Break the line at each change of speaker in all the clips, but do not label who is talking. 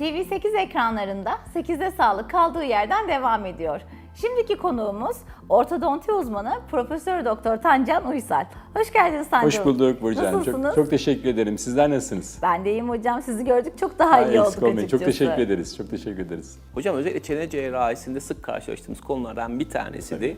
TV8 ekranlarında 8'de sağlık kaldığı yerden devam ediyor. Şimdiki konuğumuz ortodonti uzmanı Profesör Doktor Tancan Uysal. Hoş geldiniz Tancan.
Hoş bulduk Burcu? Çok, çok teşekkür ederim. Sizler nasılsınız?
Ben de iyiyim hocam. Sizi gördük çok daha
Ay,
iyi
eksik
olduk
olmayın.
açıkçası.
Çok teşekkür ederiz. Çok teşekkür ederiz.
Hocam özellikle çene cerrahisinde sık karşılaştığımız konulardan bir tanesi de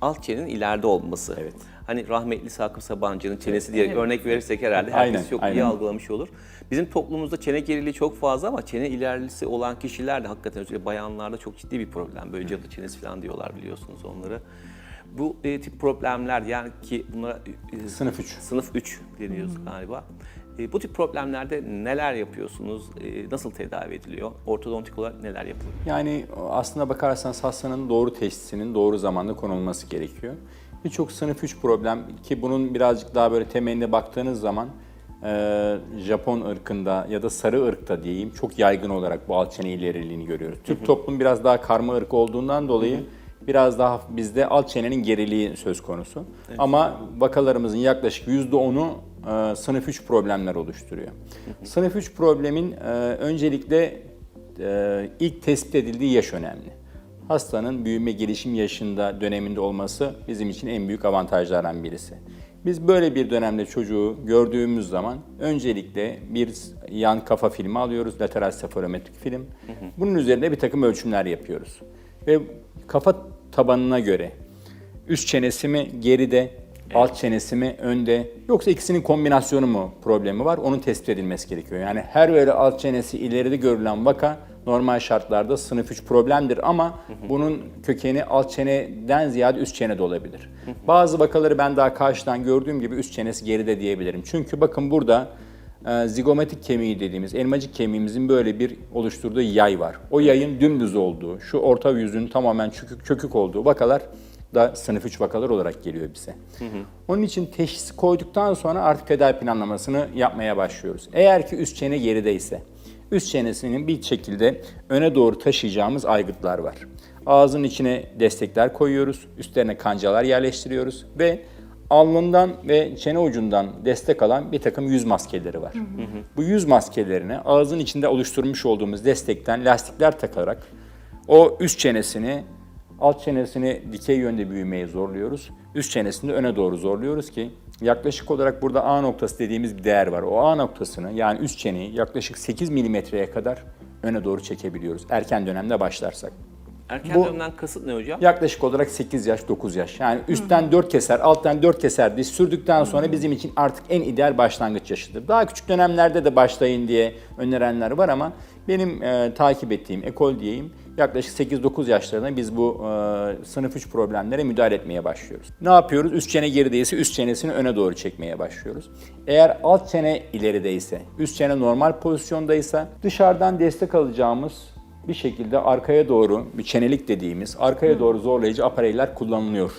alt çenenin ileride olması.
Evet.
Hani rahmetli Sakıp Sabancı'nın çenesi diye örnek verirsek herhalde herkes
Aynen,
çok iyi
aynen.
algılamış olur. Bizim toplumumuzda çene geriliği çok fazla ama çene ilerisi olan kişiler de hakikaten özellikle bayanlarda çok ciddi bir problem. Böyle cadı çenesi falan diyorlar biliyorsunuz onları. Bu e, tip problemler yani ki bunlara e,
Sınıf üç.
Sınıf 3 deniyoruz galiba. E, bu tip problemlerde neler yapıyorsunuz? E, nasıl tedavi ediliyor? Ortodontik olarak neler yapılıyor?
Yani aslına bakarsanız hastanın doğru teşhisinin doğru zamanda konulması gerekiyor. Birçok sınıf 3 problem ki bunun birazcık daha böyle temeline baktığınız zaman e, Japon ırkında ya da sarı ırkta diyeyim çok yaygın olarak bu alt çene ileriliğini görüyoruz. Türk toplum biraz daha karma ırk olduğundan dolayı biraz daha bizde alt çenenin geriliği söz konusu. Ama vakalarımızın yaklaşık %10'u e, sınıf 3 problemler oluşturuyor. Sınıf 3 problemin e, öncelikle e, ilk tespit edildiği yaş önemli. Hastanın büyüme gelişim yaşında döneminde olması bizim için en büyük avantajlardan birisi. Biz böyle bir dönemde çocuğu gördüğümüz zaman öncelikle bir yan kafa filmi alıyoruz, lateral sefalometrik film. Bunun üzerinde bir takım ölçümler yapıyoruz. Ve kafa tabanına göre üst çenesi mi geride, alt çenesi mi önde yoksa ikisinin kombinasyonu mu problemi var onun tespit edilmesi gerekiyor. Yani her böyle alt çenesi ileride görülen vaka normal şartlarda sınıf 3 problemdir ama bunun kökeni alt çeneden ziyade üst çene de olabilir. Bazı vakaları ben daha karşıdan gördüğüm gibi üst çenesi geride diyebilirim. Çünkü bakın burada e, zigomatik kemiği dediğimiz elmacık kemiğimizin böyle bir oluşturduğu yay var. O yayın dümdüz olduğu, şu orta yüzün tamamen çökük, çökük olduğu vakalar da sınıf 3 vakalar olarak geliyor bize. Onun için teşhisi koyduktan sonra artık tedavi planlamasını yapmaya başlıyoruz. Eğer ki üst çene gerideyse, üst çenesinin bir şekilde öne doğru taşıyacağımız aygıtlar var. Ağzın içine destekler koyuyoruz, üstlerine kancalar yerleştiriyoruz ve alnından ve çene ucundan destek alan bir takım yüz maskeleri var. Bu yüz maskelerine ağzın içinde oluşturmuş olduğumuz destekten lastikler takarak o üst çenesini alt çenesini dikey yönde büyümeye zorluyoruz. Üst çenesini de öne doğru zorluyoruz ki yaklaşık olarak burada A noktası dediğimiz bir değer var. O A noktasını yani üst çeneyi yaklaşık 8 milimetreye kadar öne doğru çekebiliyoruz. Erken dönemde başlarsak.
Erken
Bu-
dönemden kasıt ne hocam?
Yaklaşık olarak 8 yaş, 9 yaş. Yani üstten 4 keser, alttan 4 keser diş sürdükten sonra bizim için artık en ideal başlangıç yaşıdır. Daha küçük dönemlerde de başlayın diye önerenler var ama benim e, takip ettiğim ekol diyeyim yaklaşık 8-9 yaşlarında biz bu e, sınıf 3 problemlere müdahale etmeye başlıyoruz. Ne yapıyoruz? Üst çene gerideyse üst çenesini öne doğru çekmeye başlıyoruz. Eğer alt çene ilerideyse, üst çene normal pozisyondaysa dışarıdan destek alacağımız bir şekilde arkaya doğru bir çenelik dediğimiz arkaya doğru zorlayıcı apareyler kullanılıyor.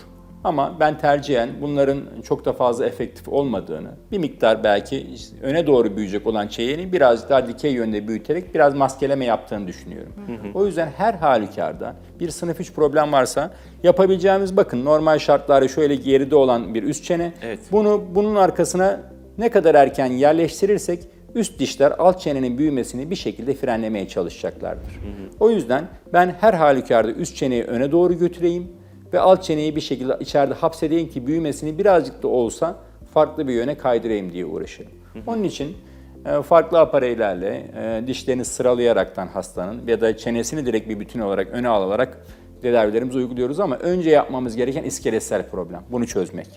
Ama ben tercihen bunların çok da fazla efektif olmadığını, bir miktar belki öne doğru büyüyecek olan çeyreğini biraz daha dikey yönde büyüterek biraz maskeleme yaptığını düşünüyorum. O yüzden her halükarda bir sınıf 3 problem varsa yapabileceğimiz bakın normal şartlarda şöyle geride olan bir üst çene.
Evet.
Bunu bunun arkasına ne kadar erken yerleştirirsek üst dişler alt çenenin büyümesini bir şekilde frenlemeye çalışacaklardır. O yüzden ben her halükarda üst çeneyi öne doğru götüreyim ve alt çeneyi bir şekilde içeride hapsedeyim ki büyümesini birazcık da olsa farklı bir yöne kaydırayım diye uğraşırım. Onun için e, farklı apareylerle e, dişlerini sıralayaraktan hastanın ya da çenesini direkt bir bütün olarak öne alarak tedavilerimizi uyguluyoruz ama önce yapmamız gereken iskeletsel problem. Bunu çözmek.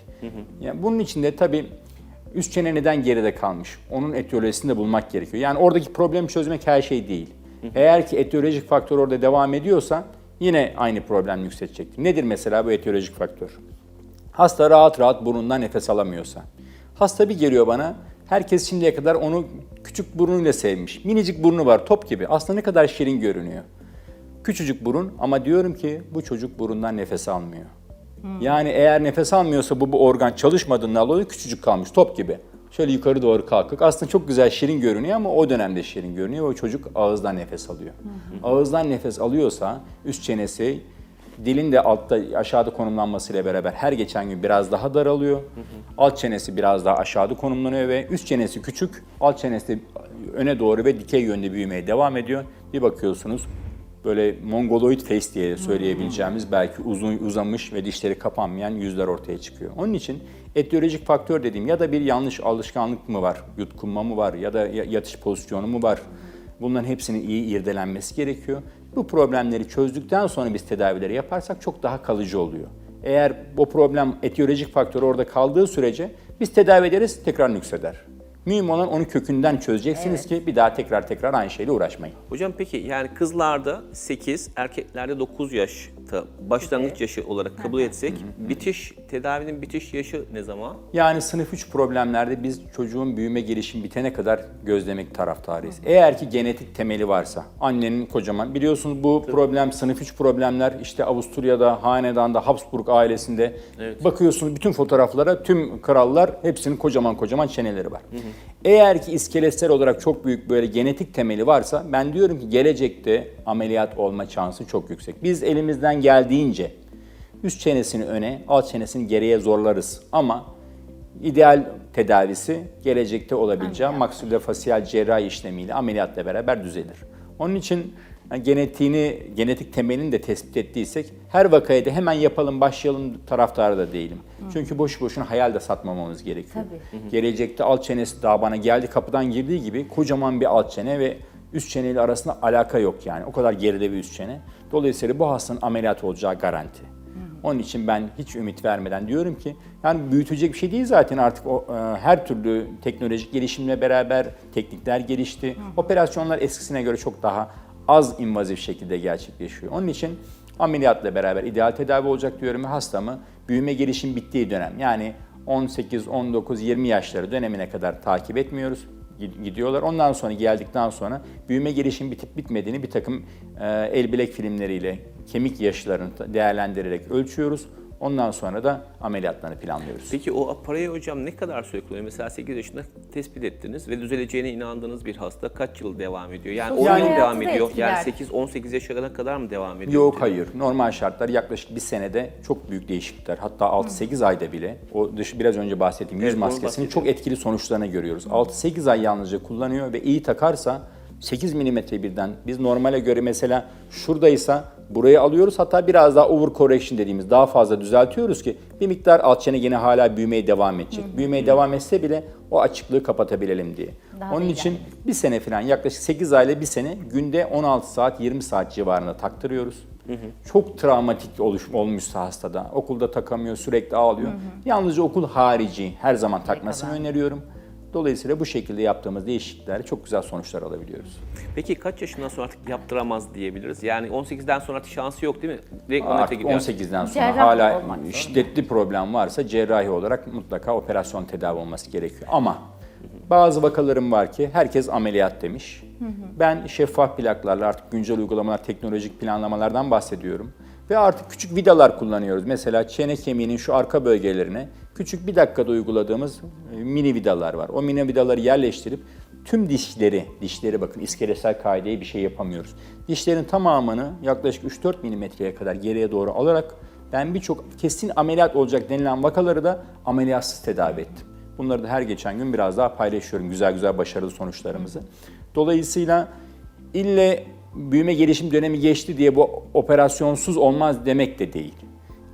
Yani bunun için de tabii üst çene neden geride kalmış? Onun etiyolojisini de bulmak gerekiyor. Yani oradaki problemi çözmek her şey değil. Eğer ki etiyolojik faktör orada devam ediyorsa yine aynı problem yükselecektir. Nedir mesela bu etiyolojik faktör? Hasta rahat rahat burnundan nefes alamıyorsa. Hasta bir geliyor bana, herkes şimdiye kadar onu küçük burnuyla sevmiş. Minicik burnu var, top gibi. Aslında ne kadar şirin görünüyor. Küçücük burun ama diyorum ki bu çocuk burundan nefes almıyor. Yani eğer nefes almıyorsa bu, bu organ çalışmadığından dolayı küçücük kalmış top gibi. Şöyle yukarı doğru kalkık. Aslında çok güzel şirin görünüyor ama o dönemde şirin görünüyor. O çocuk ağızdan nefes alıyor. Ağızdan nefes alıyorsa üst çenesi Dilin de altta aşağıda konumlanmasıyla beraber her geçen gün biraz daha daralıyor. Alt çenesi biraz daha aşağıda konumlanıyor ve üst çenesi küçük, alt çenesi öne doğru ve dikey yönde büyümeye devam ediyor. Bir bakıyorsunuz böyle mongoloid face diye söyleyebileceğimiz belki uzun uzamış ve dişleri kapanmayan yüzler ortaya çıkıyor. Onun için etiyolojik faktör dediğim ya da bir yanlış alışkanlık mı var, yutkunma mı var ya da ya- yatış pozisyonu mu var? Bunların hepsinin iyi irdelenmesi gerekiyor. Bu problemleri çözdükten sonra biz tedavileri yaparsak çok daha kalıcı oluyor. Eğer bu problem etiyolojik faktör orada kaldığı sürece biz tedavi ederiz tekrar nükseder. Mühim olan onu kökünden çözeceksiniz ki bir daha tekrar tekrar aynı şeyle uğraşmayın.
Hocam peki yani kızlarda 8, erkeklerde 9 yaşta başlangıç yaşı olarak kabul etsek bitiş, tedavinin bitiş yaşı ne zaman?
Yani sınıf 3 problemlerde biz çocuğun büyüme gelişim bitene kadar gözlemek taraftarıyız. Eğer ki genetik temeli varsa, annenin kocaman, biliyorsunuz bu problem sınıf 3 problemler işte Avusturya'da, Hanedan'da, Habsburg ailesinde. Bakıyorsunuz bütün fotoğraflara tüm krallar hepsinin kocaman kocaman çeneleri var. Eğer ki iskeletsel olarak çok büyük böyle genetik temeli varsa ben diyorum ki gelecekte ameliyat olma şansı çok yüksek. Biz elimizden geldiğince üst çenesini öne, alt çenesini geriye zorlarız. Ama ideal tedavisi gelecekte olabileceği maksulofasyal cerrahi işlemiyle ameliyatla beraber düzelir. Onun için yani genetiğini, genetik temelini de tespit ettiysek her vakaya da hemen yapalım, başlayalım taraftarı da değilim. Çünkü boş boşuna hayal de satmamamız gerekiyor.
Tabii.
Gelecekte alt çenesi daha bana geldi kapıdan girdiği gibi kocaman bir alt çene ve üst çeneyle arasında alaka yok yani. O kadar geride bir üst çene. Dolayısıyla bu hastanın ameliyat olacağı garanti. Onun için ben hiç ümit vermeden diyorum ki yani büyütecek bir şey değil zaten artık o e, her türlü teknolojik gelişimle beraber teknikler gelişti. Operasyonlar eskisine göre çok daha az invazif şekilde gerçekleşiyor. Onun için ameliyatla beraber ideal tedavi olacak diyorum hastamı büyüme gelişim bittiği dönem yani 18, 19, 20 yaşları dönemine kadar takip etmiyoruz Gid- gidiyorlar. Ondan sonra geldikten sonra büyüme gelişim bitip bitmediğini bir takım e, el bilek filmleriyle kemik yaşlarını değerlendirerek ölçüyoruz. Ondan sonra da ameliyatlarını planlıyoruz.
Peki o aparayı hocam ne kadar süre kullanıyor? Mesela 8 yaşında tespit ettiniz ve düzeleceğine inandığınız bir hasta kaç yıl devam ediyor? Yani 10
Sosyal
yıl devam ediyor. Yani
etkiler.
8-18 yaşına kadar mı devam ediyor?
Yok hayır. Normal şartlar yaklaşık bir senede çok büyük değişiklikler. Hatta 6-8 ayda bile o dış biraz önce bahsettiğim yüz
Evet,
maskesinin çok etkili sonuçlarını görüyoruz. 6-8 ay yalnızca kullanıyor ve iyi takarsa 8 milimetre birden biz normale göre mesela şuradaysa burayı alıyoruz hatta biraz daha over correction dediğimiz daha fazla düzeltiyoruz ki bir miktar alt çene yine hala büyümeye devam edecek. Büyümeye devam etse bile o açıklığı kapatabilelim diye.
Daha
Onun için bir sene falan yaklaşık 8 ayla bir sene günde 16 saat 20 saat civarında taktırıyoruz. Çok travmatik oluş, olmuşsa hastada okulda takamıyor sürekli ağlıyor. Yalnızca okul harici her zaman takmasını öneriyorum. Dolayısıyla bu şekilde yaptığımız değişikliklerle çok güzel sonuçlar alabiliyoruz.
Peki kaç yaşından sonra artık yaptıramaz diyebiliriz? Yani 18'den sonra artık şansı yok değil mi? Direkt
Artık
gidiyor.
18'den sonra
Cerrah
hala şiddetli problem varsa cerrahi olarak mutlaka operasyon tedavi olması gerekiyor. Ama bazı vakalarım var ki herkes ameliyat demiş. Ben şeffaf plaklarla artık güncel uygulamalar, teknolojik planlamalardan bahsediyorum. Ve artık küçük vidalar kullanıyoruz. Mesela çene kemiğinin şu arka bölgelerine küçük bir dakikada uyguladığımız e, mini vidalar var. O mini vidaları yerleştirip tüm dişleri, dişleri bakın iskeletsel kaideyi bir şey yapamıyoruz. Dişlerin tamamını yaklaşık 3-4 milimetreye kadar geriye doğru alarak ben birçok kesin ameliyat olacak denilen vakaları da ameliyatsız tedavi ettim. Bunları da her geçen gün biraz daha paylaşıyorum güzel güzel başarılı sonuçlarımızı. Dolayısıyla ille büyüme gelişim dönemi geçti diye bu operasyonsuz olmaz demek de değil.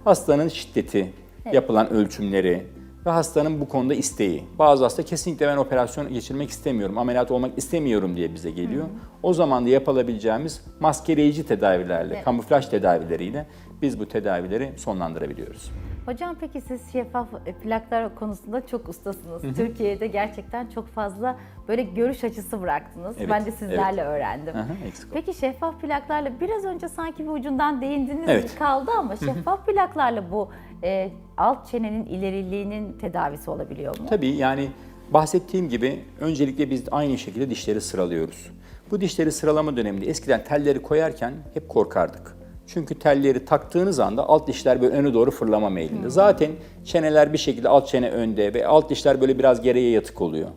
Hastanın şiddeti, yapılan ölçümleri ve hastanın bu konuda isteği. Bazı hasta kesinlikle ben operasyon geçirmek istemiyorum, ameliyat olmak istemiyorum diye bize geliyor. O zaman da yapılabileceğimiz maskeleyici tedavilerle,
Evet.
kamuflaj tedavileriyle biz bu tedavileri sonlandırabiliyoruz.
Hocam peki siz şeffaf plaklar konusunda çok ustasınız. Türkiye'de gerçekten çok fazla böyle görüş açısı bıraktınız.
Evet,
ben de sizlerle öğrendim.
Aha.
Peki şeffaf plaklarla biraz önce sanki bir ucundan değindiniz
Evet.
kaldı ama şeffaf plaklarla bu e, alt çenenin ileriliğinin tedavisi olabiliyor mu?
Tabii yani bahsettiğim gibi öncelikle biz aynı şekilde dişleri sıralıyoruz. Bu dişleri sıralama döneminde eskiden telleri koyarken hep korkardık. Çünkü telleri taktığınız anda alt dişler böyle öne doğru fırlama meyilinde. Zaten çeneler bir şekilde alt çene önde ve alt dişler böyle biraz geriye yatık oluyor.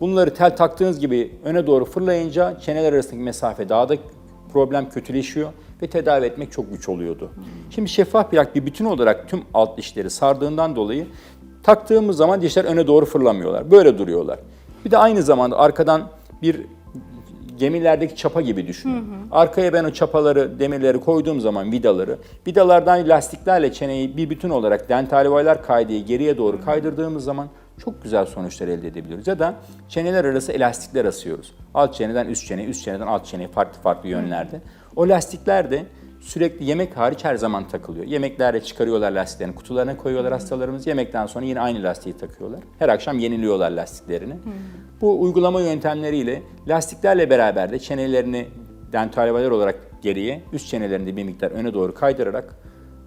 Bunları tel taktığınız gibi öne doğru fırlayınca çeneler arasındaki mesafe daha da problem kötüleşiyor ve tedavi etmek çok güç oluyordu. Şimdi şeffaf plak bir bütün olarak tüm alt dişleri sardığından dolayı taktığımız zaman dişler öne doğru fırlamıyorlar. Böyle duruyorlar. Bir de aynı zamanda arkadan bir gemilerdeki çapa gibi düşünün. Arkaya ben o çapaları, demirleri koyduğum zaman vidaları, vidalardan lastiklerle çeneyi bir bütün olarak dental olaylar kaydığı geriye doğru kaydırdığımız zaman çok güzel sonuçlar elde edebiliyoruz. Ya da çeneler arası elastikler asıyoruz. Alt çeneden üst çene, üst çeneden alt çeneye farklı farklı yönlerde. O lastikler de sürekli yemek hariç her zaman takılıyor. Yemeklerde çıkarıyorlar lastiklerini, kutularına koyuyorlar hastalarımız. Yemekten sonra yine aynı lastiği takıyorlar. Her akşam yeniliyorlar lastiklerini. Bu uygulama yöntemleriyle lastiklerle beraber de çenelerini dentalvaler olarak geriye, üst çenelerini de bir miktar öne doğru kaydırarak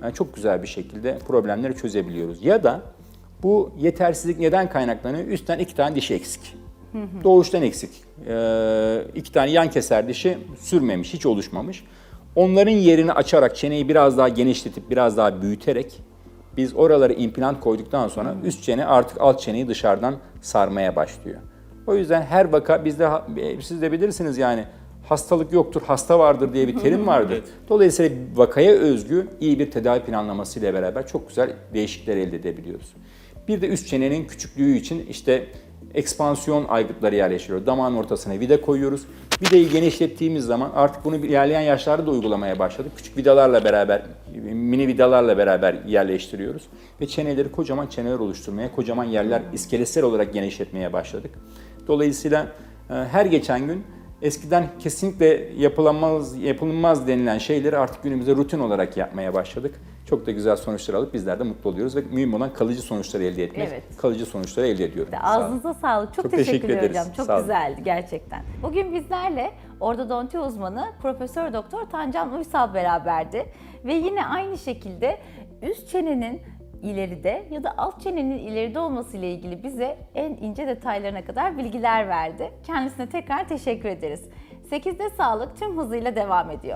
yani çok güzel bir şekilde problemleri çözebiliyoruz. Ya da bu yetersizlik neden kaynaklanıyor? Üstten iki tane diş eksik. Doğuştan eksik. Ee, iki tane yan keser dişi sürmemiş, hiç oluşmamış. Onların yerini açarak, çeneyi biraz daha genişletip, biraz daha büyüterek biz oraları implant koyduktan sonra üst çene artık alt çeneyi dışarıdan sarmaya başlıyor. O yüzden her vaka bizde, e, siz de bilirsiniz yani hastalık yoktur, hasta vardır diye bir terim vardır. Dolayısıyla vakaya özgü iyi bir tedavi planlaması ile beraber çok güzel değişiklikler elde edebiliyoruz. Bir de üst çenenin küçüklüğü için işte ekspansiyon aygıtları yerleştiriyor. Damağın ortasına vida koyuyoruz. Vidayı genişlettiğimiz zaman artık bunu ilerleyen yaşlarda da uygulamaya başladık. Küçük vidalarla beraber, mini vidalarla beraber yerleştiriyoruz. Ve çeneleri kocaman çeneler oluşturmaya, kocaman yerler iskeletsel olarak genişletmeye başladık. Dolayısıyla e, her geçen gün eskiden kesinlikle yapılamaz, yapılmaz denilen şeyleri artık günümüzde rutin olarak yapmaya başladık. Çok da güzel sonuçlar alıp bizler de mutlu oluyoruz ve mühim olan kalıcı sonuçları elde etmek.
Evet.
Kalıcı sonuçları elde ediyorum. Olun.
Ağzınıza sağlık. Çok,
Çok
teşekkür,
teşekkür ederiz.
hocam. Çok
Sağ olun.
güzeldi gerçekten. Bugün bizlerle ortodonti uzmanı Profesör Doktor Tancan Uysal beraberdi ve yine aynı şekilde üst çenenin ileride ya da alt çenenin ileride olması ile ilgili bize en ince detaylarına kadar bilgiler verdi. Kendisine tekrar teşekkür ederiz. 8'de sağlık tüm hızıyla devam ediyor.